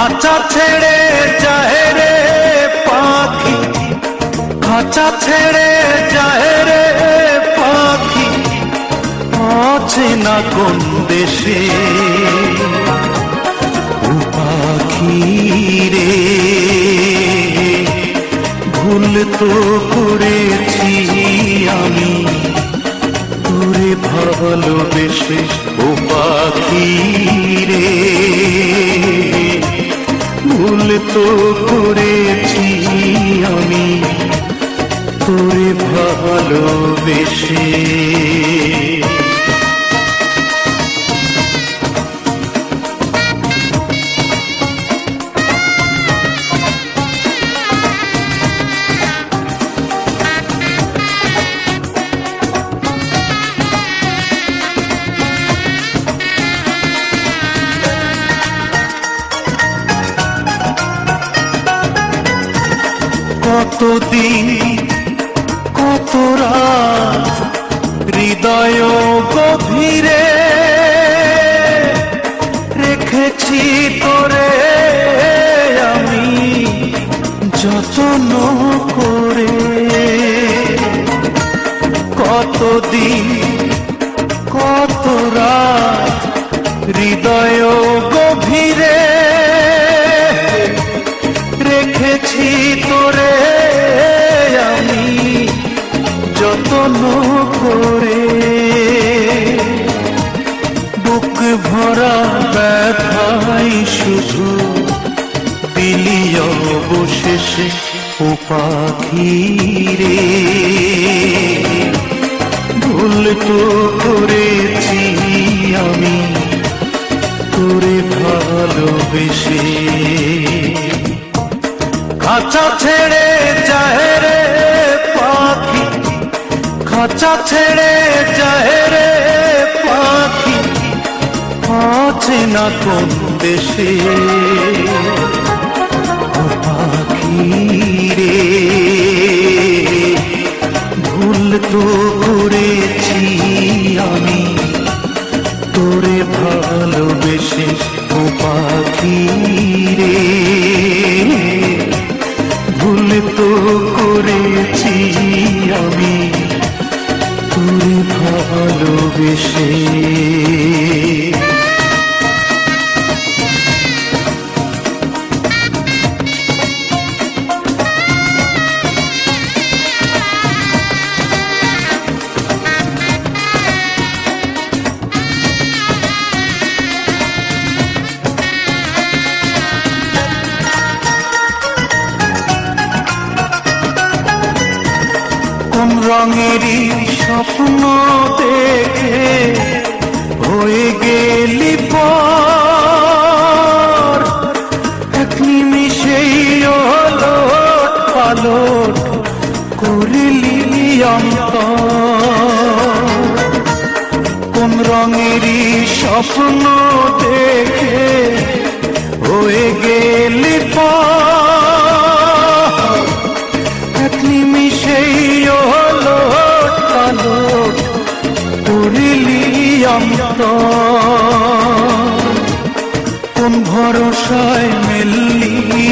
খাঁচা ছেড়ে যায় রে পাখি। খাঁচা ছেড়ে যায় রে পাখি। আছে না কোন দেশে? পাখি রে, ভুল তো করেছি আমি। তোরে ভালোবেসে ও পাখি রে। ভালোবেসে। কতদিন কত রাত হৃদয় গভীরে রেখেছি তোরে আমি যত্ন করে। কতদিন কত রাত হৃদয় গভীরে করে। বুক ভরা ব্যথাই শুধু বিলিয় অবশেষে ও পাখি রে ভুল তো করেছি আমি, তোরে ভালোবেসে। খাঁচা ছেড়ে যায় রে পাখি খাঁচা ছেড়ে যায় রে পাখি। আছে না কোন দেশে পাখি রে, ভুল তো করেছি আমি। তোরে ভালোবেসে ও পাখি রে, ভুল তো করেছি আমি। ভালোবেসে রঙেরই স্বপ্ন দেখে হয়ে গেলি পর। এক নিমিষেই ওলট পালট করিলি অন্তর কোন রঙেরই স্বপ্ন দেখে হয়ে গেলি রহিলি অন্ত কোন ভরসায় মিললি